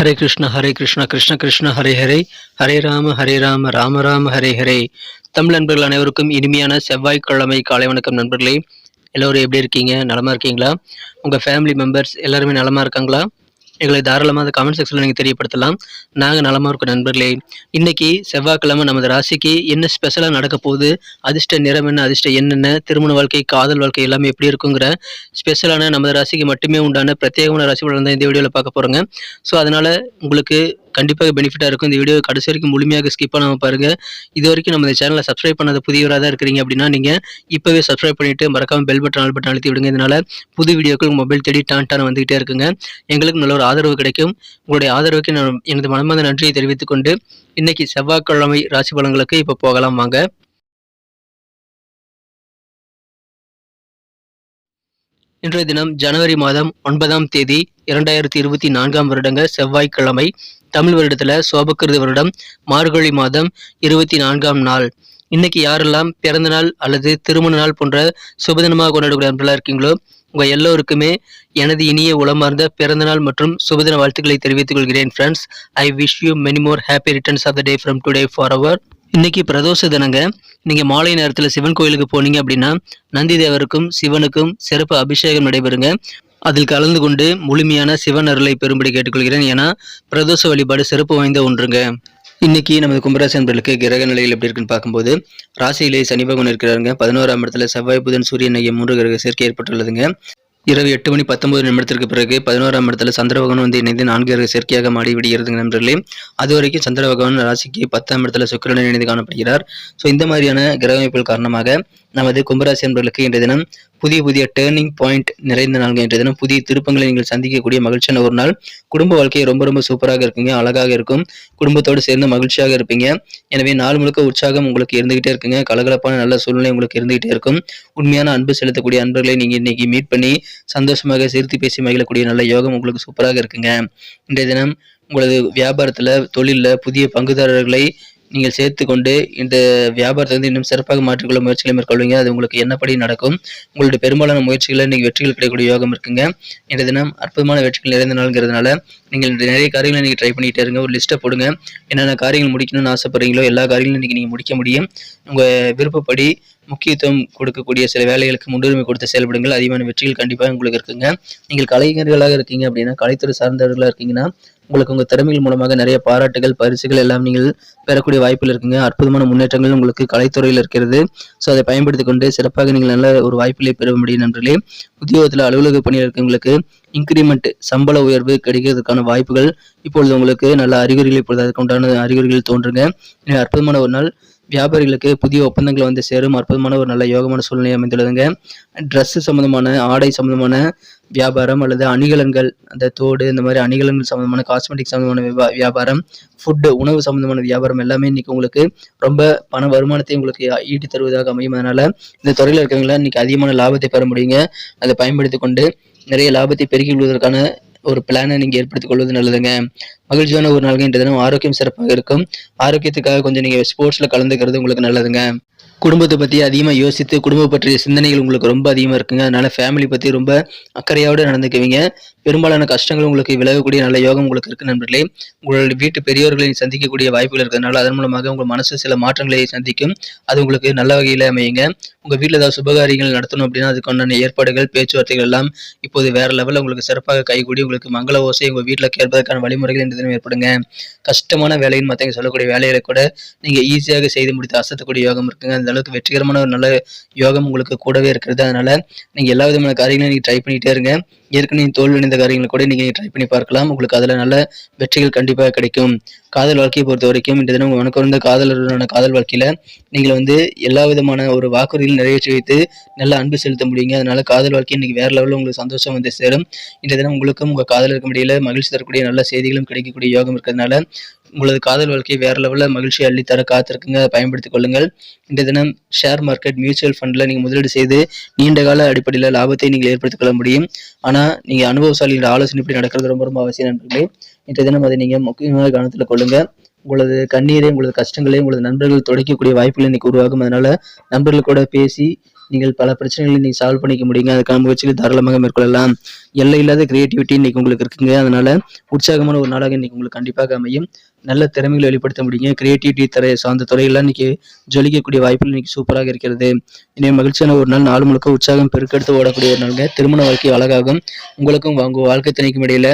ஹரே கிருஷ்ண ஹரே கிருஷ்ண கிருஷ்ண கிருஷ்ண ஹரே ஹரே. ஹரே ராம ஹரே ராம ராம ராம ஹரே ஹரே. தமிழ் நண்பர்கள் அனைவருக்கும் இனிமையான செவ்வாய்க்கிழமை காலை வணக்கம் நண்பர்களே. எல்லோரும் எப்படி இருக்கீங்க? நலமா இருக்கீங்களா? உங்கள் ஃபேமிலி மெம்பர்ஸ் எல்லாருமே நலமா இருக்காங்களா? எங்களை தாராளமாக அந்த கமெண்ட் செக்ஷனில் நீங்கள் தெரியப்படுத்தலாம். நாங்கள் நலமாக இருக்கோம் நண்பர்களே. இன்றைக்கி செவ்வாய்க்கிழமை நமது ராசிக்கு என்ன ஸ்பெஷலாக நடக்க போகுது? அதிர்ஷ்ட நிறம் என்ன? அதிர்ஷ்ட என்னென்ன திருமண வாழ்க்கை காதல் வாழ்க்கை எல்லாமே எப்படி இருக்குங்கிற ஸ்பெஷலான நமது ராசிக்கு மட்டுமே உண்டான பிரத்யேகமான ராசி பலன் தான் இந்த வீடியோவில் பார்க்க போகிறோங்க ஸோ அதனால் உங்களுக்கு கண்டிப்பாக பெனிஃபிட்டாக இருக்கும். இந்த வீடியோ கடைசி வரைக்கும் முழுமையாக ஸ்கிப் பண்ணாமல் பாருங்கள் இது வரைக்கும் நம்ம இந்த சேனலை சப்ஸ்கிரைப் பண்ணாத புதியவராக தான் இருக்கிறீங்க அப்படின்னா நீங்கள் இப்போவே சப்ஸ்கிரைப் பண்ணிவிட்டு மறக்காமல் பெல் பட்டன் ஆல் பட்டன் அழுத்தி விடுங்க. இதனால் புது வீடியோக்கள் மொபைல் தேடி டான் டான் வந்துகிட்டே இருக்குங்க. எங்களுக்கு நல்ல ஒரு ஆதரவு கிடைக்கும். உங்களுடைய ஆதரவுக்கு நான் எனது மனமார்ந்த நன்றியை தெரிவித்துக் கொண்டு இன்றைக்கி செவ்வாய்க்கிழமை ராசி பலன்களுக்கு இப்போ போகலாம் வாங்க. இன்றைய தினம் ஜனவரி மாதம் ஒன்பதாம் தேதி இரண்டாயிரத்தி இருபத்தி நான்காம் வருடங்க செவ்வாய்க்கிழமை. தமிழ் வருடத்துல சோபக்கிருத வருடம் மார்கழி மாதம் இருபத்தி நான்காம் நாள். இன்னைக்கு யாரெல்லாம் பிறந்த நாள் அல்லது திருமண நாள் போன்ற சுபதினமாக கொண்டாடக்கூடிய நண்பர்களாக இருக்கீங்களோ உங்க எல்லோருக்குமே எனது இனிய உளமார்ந்த பிறந்த நாள் மற்றும் சுபதின வாழ்த்துக்களை தெரிவித்துக் கொள்கிறேன் friends I wish you many more happy returns of the day from today for our இன்னைக்கு பிரதோஷ தினங்க. நீங்க மாலை நேரத்தில் சிவன் கோயிலுக்கு போனீங்க அப்படின்னா நந்தி தேவருக்கும் சிவனுக்கும் சிறப்பு அபிஷேகம் நடைபெறுங்க. அதில் கலந்து கொண்டு முழுமையான சிவன் அருளை பெறும்படி கேட்டுக்கொள்கிறேன் ஏன்னா பிரதோஷ வழிபாடு சிறப்பு வாய்ந்த ஒன்றுங்க. இன்னைக்கு நமது கும்பராசி நண்பர்களுக்கு கிரக நிலையில் எப்படி இருக்குன்னு பார்க்கும்போது ராசியிலே சனி பகவான் இருக்கிறாருங்க. பதினோராம் இடத்துல செவ்வாய் புதன் சூரியன் ஐய மூன்று கிரக சேர்க்கை ஏற்பட்டுள்ளதுங்க. இரவு எட்டு மணி பத்தொன்பது நிமிடத்திற்கு பிறகு பதினோராம் இடத்துல சந்திர பகவான் வந்து இணைந்து நான்கு கிரக சேர்க்கையாக மாடி விடுகிறது நண்பர்களே. அது வரைக்கும் சந்திர பகவான் ராசிக்கு பத்தாம் இடத்துல சுக்கிரன் இணைந்து காணப்படுகிறார். ஸோ இந்த மாதிரியான கிரக அமைப்புகள் காரணமாக நமது கும்பராசி நண்பர்களுக்கு இன்றைய தினம் புதிய புதிய டேர்னிங் பாயிண்ட் நிறைந்த நாள்கள் இன்றைய தினம் புதிய திருப்பங்களை நீங்கள் சந்திக்கக்கூடிய மகிழ்ச்சியான ஒரு நாள். குடும்ப வாழ்க்கை ரொம்ப ரொம்ப சூப்பராக இருக்குங்க அழகாக இருக்கும். குடும்பத்தோடு சேர்ந்து மகிழ்ச்சியாக இருப்பீங்க. எனவே நாள் முழுக்க உற்சாகம் உங்களுக்கு இருந்துகிட்டே இருக்குங்க. கலகலப்பான நல்ல சூழ்நிலை உங்களுக்கு இருந்துகிட்டே இருக்கும். உண்மையான அன்பு செலுத்தக்கூடிய அன்பர்களை நீங்க இன்னைக்கு மீட் பண்ணி சந்தோஷமாக சிரித்து பேசி மகிழக்கூடிய நல்ல யோகம் உங்களுக்கு சூப்பராக இருக்குங்க. இன்றைய தினம் உங்களது வியாபாரத்தில் தொழிலில் புதிய பங்குதாரர்களை நீங்கள் சேர்த்து கொண்டு இந்த வியாபாரத்தை வந்து இன்னும் சிறப்பாக மாற்றிக்கொள்ள முயற்சிகளை மேற்கொள்வீங்க. அது உங்களுக்கு என்னப்படி நடக்கும் உங்களுடைய பெரும்பாலான முயற்சிகளில் நீங்கள் வெற்றிகள் கிடைக்கக்கூடிய யோகம் இருக்குங்க. இந்த தினம் அற்புதமான வெற்றிகள் நிறைந்த நாளுங்கிறதுனால நீங்கள் நிறைய காரியங்களை நீங்கள் ட்ரை பண்ணிட்டே இருங்க. ஒரு லிஸ்ட்டை போடுங்க. என்னென்ன காரியங்கள் முடிக்கணும்னு ஆசைப்படுறீங்களோ எல்லா காரியங்களும் இன்னைக்கு நீங்கள் முடிக்க முடியும். உங்கள் விருப்பப்படி முக்கியத்துவம் கொடுக்கக்கூடிய சில வேலைகளுக்கு முன்னுரிமை கொடுத்து செயல்படுங்கள். அதிகமான வெற்றிகள் கண்டிப்பாக உங்களுக்கு இருக்குங்க. நீங்கள் கலைஞர்களாக இருக்கீங்க அப்படின்னா கலைத்துறை சார்ந்தவர்களாக இருக்கீங்கன்னா உங்களுக்கு உங்கள் திறமைகள் மூலமாக நிறைய பாராட்டுகள் பரிசுகள் எல்லாம் நீங்கள் பெறக்கூடிய வாய்ப்பில் இருக்குங்க. அற்புதமான முன்னேற்றங்கள் உங்களுக்கு கலைத்துறையில் இருக்கிறது. ஸோ அதை பயன்படுத்தி கொண்டு சிறப்பாக நீங்கள் நல்ல ஒரு வாய்ப்பிலே பெற முடியும் நண்பர்களே. உத்தியோகத்தில் அலுவலக பணியில் இருக்கவங்களுக்கு இன்க்ரிமெண்ட் சம்பள உயர்வு கிடைக்கிறதுக்கான வாய்ப்புகள் இப்பொழுது உங்களுக்கு நல்ல அறிகுறிகள் இப்பொழுது அதுக்கு உண்டான அறிகுறிகள் தோன்றுங்க. அற்புதமான ஒரு நாள் வியாபாரிகளுக்கு புதிய ஒப்பந்தங்களை வந்து சேரும் அற்புதமான ஒரு நல்ல யோகமான சூழ்நிலை அமைந்துள்ளதுங்க. ட்ரெஸ் சம்மந்தமான ஆடை சம்மந்தமான வியாபாரம் அல்லது அணிகலன்கள் அந்த தோடு இந்த மாதிரி அணிகலன்கள் சம்மந்தமான காஸ்மெட்டிக் சம்மந்தமான வியா- வியாபாரம் ஃபுட்டு உணவு சம்மந்தமான வியாபாரம் எல்லாமே இன்னைக்கு உங்களுக்கு ரொம்ப பண வருமானத்தை உங்களுக்கு ஈட்டி தருவதாக அமையும் அதனால இந்த துறையில் இருக்கிறவங்களாம் இன்னைக்கு அதிகமான லாபத்தை பெற முடியுங்க. அதை பயன்படுத்தி கொண்டு நிறைய லாபத்தை பெருகி கொள்வதற்கான ஒரு பிளானை நீங்கள் ஏற்படுத்திக் கொள்வது நல்லதுங்க. மகிழ்ச்சியான ஒரு நாள்கள் இன்றைய தினம் ஆரோக்கியம் சிறப்பாக இருக்கும். ஆரோக்கியத்துக்காக கொஞ்சம் நீங்கள் ஸ்போர்ட்ஸில் கலந்துக்கிறது உங்களுக்கு நல்லதுங்க. குடும்பத்தை பற்றி அதிகமாக யோசித்து குடும்பம் பற்றிய சிந்தனைகள் உங்களுக்கு ரொம்ப அதிகமாக இருக்குங்க. அதனால் ஃபேமிலி பற்றி ரொம்ப அக்கறையோடு நடந்துக்குவீங்க. பெரும்பாலான கஷ்டங்கள் உங்களுக்கு விலகக்கூடிய நல்ல யோகம் உங்களுக்கு இருக்கு நண்பர்களே. உங்களுடைய வீட்டு பெரியவர்களை சந்திக்கக்கூடிய வாய்ப்புகள் இருக்கிறதுனால அதன் மூலமாக உங்கள் மனசு சில மாற்றங்களை சந்திக்கும். அது உங்களுக்கு நல்ல வகையில் அமையுங்க. உங்கள் வீட்டில் ஏதாவது சுபகாரியங்கள் நடத்தணும் அப்படின்னா அதுக்கான ஏற்பாடுகள் பேச்சுவார்த்தைகள் எல்லாம் இப்போது வேறு லெவலில் உங்களுக்கு சிறப்பாக கைகூடி உங்களுக்கு மங்கள ஓசை உங்கள் வீட்டில் கேட்பதற்கான வழிமுறைகள் இந்த தினம் ஏற்படுங்க. கஷ்டமான வேலைன்னு மற்றவங்க சொல்லக்கூடிய வேலைகளை கூட நீங்கள் ஈஸியாக செய்து முடித்து அசத்தக்கூடிய யோகம் இருக்குங்க. அந்த அளவுக்கு வெற்றிகரமான ஒரு நல்ல யோகம் உங்களுக்கு கூடவே இருக்கிறது. அதனால் நீங்கள் எல்லா விதமான காரியங்களையும் நீங்கள் ட்ரை பண்ணிகிட்டே இருங்க. ஏற்கனவே தோல்வியடைந்த காரியங்களை கூட நீங்கள் ட்ரை பண்ணி பார்க்கலாம். உங்களுக்கு அதில் நல்ல வெற்றிகள் கண்டிப்பாக கிடைக்கும். காதல் வாழ்க்கையை பொறுத்த வரைக்கும் இந்த தினம் உனக்கு வந்த காதலருடனான காதல் வாழ்க்கையில் நீங்கள் வந்து எல்லா விதமான ஒரு வாக்குறுதிகள் நிறைவேற்றி வைத்து நல்ல அன்பு செலுத்த முடியுங்க. அதனால காதல் வாழ்க்கை இன்னைக்கு வேற லெவலில் உங்களுக்கு சந்தோஷம் வந்து சேரும். இந்த தினம் உங்களுக்கும் உங்கள் காதலருக்கும் இடையில மகிழ்ச்சி தரக்கூடிய நல்ல செய்திகளும் கிடைக்கக்கூடிய யோகம் இருக்கிறதுனால உங்களது காதல் வாழ்க்கை வேற லெவலில் மகிழ்ச்சி அள்ளித்தர காத்திருக்குங்க. பயன்படுத்திக் கொள்ளுங்கள். இந்த தினம் ஷேர் மார்க்கெட் மியூச்சுவல் ஃபண்டில் நீங்கள் முதலீடு செய்து நீண்ட கால அடிப்படையில் லாபத்தை நீங்கள் ஏற்படுத்திக் கொள்ள முடியும். ஆனால் நீங்கள் அனுபவசாலியோட ஆலோசனை இப்படி நடக்கிறது ரொம்ப ரொம்ப அவசியம் நண்பர்களே. இன்றைய தினம் அதை நீங்கள் முக்கியமாக கவனத்தில் கொள்ளுங்கள் உங்களது கண்ணீரை உங்களது கஷ்டங்களை உங்களது நண்பர்கள் துடைக்கக்கூடிய வாய்ப்புகள் இன்னைக்கு உருவாகும். அதனால நண்பர்கள் கூட பேசி நீங்கள் பல பிரச்சனைகளை நீங்கள் சால்வ் பண்ணிக்க முடியுங்க. அதுக்கான முயற்சிகளை தாராளமாக மேற்கொள்ளலாம். எல்லை இல்லாத கிரியேட்டிவிட்டி இன்னைக்கு உங்களுக்கு இருக்குங்க. அதனால உற்சாகமான ஒரு நாளாக இன்னைக்கு உங்களுக்கு கண்டிப்பாக அமையும். நல்ல திறமைகளை வெளிப்படுத்த முடியுங்க. கிரியேட்டிவிட்டி தர சார்ந்த துறையெல்லாம் இன்னைக்கு ஜொலிக்கக்கூடிய வாய்ப்புகள் இன்னைக்கு சூப்பராக இருக்கிறது. இன்னைக்கு மகிழ்ச்சியான ஒரு நாள். நாள் முழுக்க உற்சாகம் பெருக்கெடுத்து ஓடக்கூடிய ஒரு நாளுங்க. திருமண வாழ்க்கை அழகாகும். உங்களுக்கும் உங்கள் வாழ்க்கை திணைக்கும் இடையில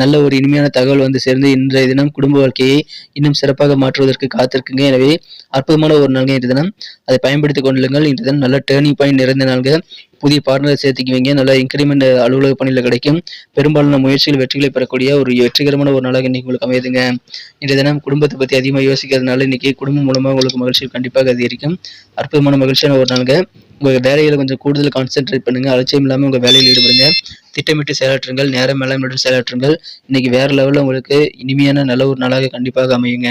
நல்ல ஒரு இனிமையான தகவல் வந்து சேர்ந்து இன்றைய தினம் குடும்ப வாழ்க்கையை இன்னும் சிறப்பாக மாற்றுவதற்கு காத்திருக்குங்க. எனவே அற்புதமான ஒரு நாள்ங்க இன்றைய தினம். அதை பயன்படுத்திக் கொள்ளுங்கள். இன்றைய தினம் நல்ல டேர்னிங் பாயிண்ட் நிறைந்த நாள்கள் புதிய பார்ட்னரை சேர்த்துக்குவீங்க. நல்ல இன்க்ரிமெண்ட் அலுவலக பணியில் கிடைக்கும். பெரும்பாலான முயற்சிகள் வெற்றிகளை பெறக்கூடிய ஒரு வெற்றிகரமான ஒரு நாளாக இன்னைக்கு உங்களுக்கு அமையுதுங்க. இன்றைய தினம் குடும்பத்தை பற்றி அதிகமாக யோசிக்கிறதுனால இன்னைக்கு குடும்பம் மூலமாக உங்களுக்கு மகிழ்ச்சி கண்டிப்பாக அதிகரிக்கும். அற்புதமான மகிழ்ச்சியான ஒரு நாளுங்க. உங்கள் வேலையில் கொஞ்சம் கூடுதல் கான்சென்ட்ரேட் பண்ணுங்கள் அலட்சியம் இல்லாமல் உங்கள் வேலையில் ஈடுபடுங்க. திட்டமிட்டு செயலாற்றுங்கள். நேரம் மேலாண்மையுடன் செயலாற்றுங்கள். இன்னைக்கு வேறு லெவலில் உங்களுக்கு இனிமையான நல்ல ஒரு நாளாக கண்டிப்பாக அமையுங்க.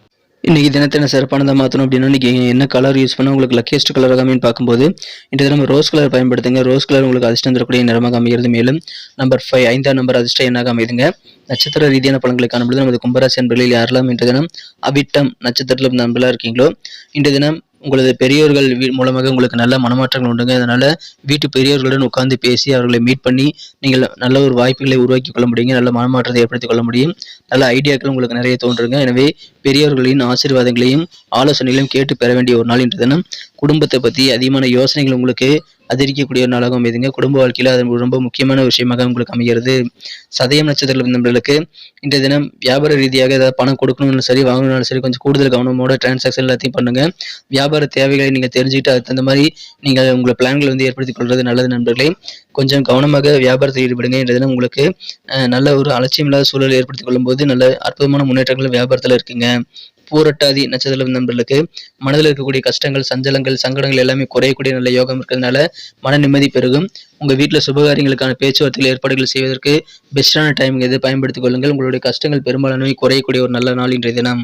இன்றைக்கி தினத்தை என்ன சிறப்பானதாக மாற்றணும் அப்படின்னா இன்றைக்கி என்ன கலர் யூஸ் பண்ணால் உங்களுக்கு லக்கியஸ்ட் கலர் அமைன்னு பார்க்கும்போது இன்றைய தினம் ரோஸ் கலர் பயன்படுத்துங்க. ரோஸ் கலர் உங்களுக்கு அதிர்ஷ்டம் தரக்கூடிய நிறமாக அமைகிறது மேலும் நம்பர் ஃபைவ் ஐந்தாம் நம்பர் அதிர்ஷ்டம் என்னாக அமைதுங்க நட்சத்திர ரீதியான பலன்களை காணும்பொழுது நமது கும்பராசி என்பர்களில் யாரெல்லாம் இன்றைய தினம் அவிட்டம் நட்சத்திரத்தில் நம்பலாக இருக்கீங்களோ இன்றைய தினம் உங்களது பெரியோர்கள் வீ- மூலமாக உங்களுக்கு நல்ல மனமாற்றங்கள் உண்டுங்க. அதனால வீட்டு பெரியோர்களுடன் உட்கார்ந்து பேசி அவர்களை மீட் பண்ணி நீங்கள் நல்ல ஒரு வாய்ப்புகளை உருவாக்கி கொள்ள முடியுங்க. நல்ல மனமாற்றத்தை ஏற்படுத்திக் கொள்ள முடியும். நல்ல ஐடியாக்கள் உங்களுக்கு நிறைய தோன்றுங்க. எனவே பெரியவர்களின் ஆசீர்வாதங்களையும் ஆலோசனைகளையும் கேட்டு பெற வேண்டிய ஒரு நாள் இன்று தினம். குடும்பத்தை பற்றி அதிகமான யோசனைகள் உங்களுக்கு அதிகரிக்கக்கூடிய ஒரு நாளாகவும் அமைதுங்க குடும்ப வாழ்க்கையில் அது ரொம்ப முக்கியமான விஷயமாக உங்களுக்கு அமைகிறது. சதயம் நட்சத்திரம் நண்பர்களுக்கு இன்றைய தினம் வியாபார ரீதியாக ஏதாவது பணம் கொடுக்கணும்னு சரி வாங்கணும்னாலும் சரி கொஞ்சம் கூடுதல் கவனமோட டிரான்சாக்ஷன் எல்லாத்தையும் பண்ணுங்க. வியாபார தேவைகளை நீங்கள் தெரிஞ்சுக்கிட்டு அதுக்கு தகுந்த மாதிரி நீங்கள் உங்களை பிளான்களை வந்து ஏற்படுத்திக் கொள்வது நல்லது நண்பர்களே. கொஞ்சம் கவனமாக வியாபாரத்தில் ஈடுபடுங்க. இன்றைய தினம் உங்களுக்கு நல்ல ஒரு அலட்சியம் இல்லாத சூழலை ஏற்படுத்திக் கொள்ளும்போது நல்ல அற்புதமான முன்னேற்றங்கள் வியாபாரத்தில் இருக்குங்க. பூரட்டாதி நட்சத்திரம் நண்பர்களுக்கு மனதில் இருக்கக்கூடிய கஷ்டங்கள் சஞ்சலங்கள் சங்கடங்கள் எல்லாமே குறையக்கூடிய நல்ல யோகம் இருக்கிறதுனால மன நிம்மதி பெருகும். உங்கள் வீட்டில் சுபகாரியங்களுக்கான பேச்சுவார்த்தைகள் ஏற்பாடுகள் செய்வதற்கு பெஸ்டான டைம் எது? பயன்படுத்திக் கொள்ளுங்கள். உங்களுடைய கஷ்டங்கள் பெரும்பாலானவை குறையக்கூடிய ஒரு நல்ல நாள் இன்றைய தினம்.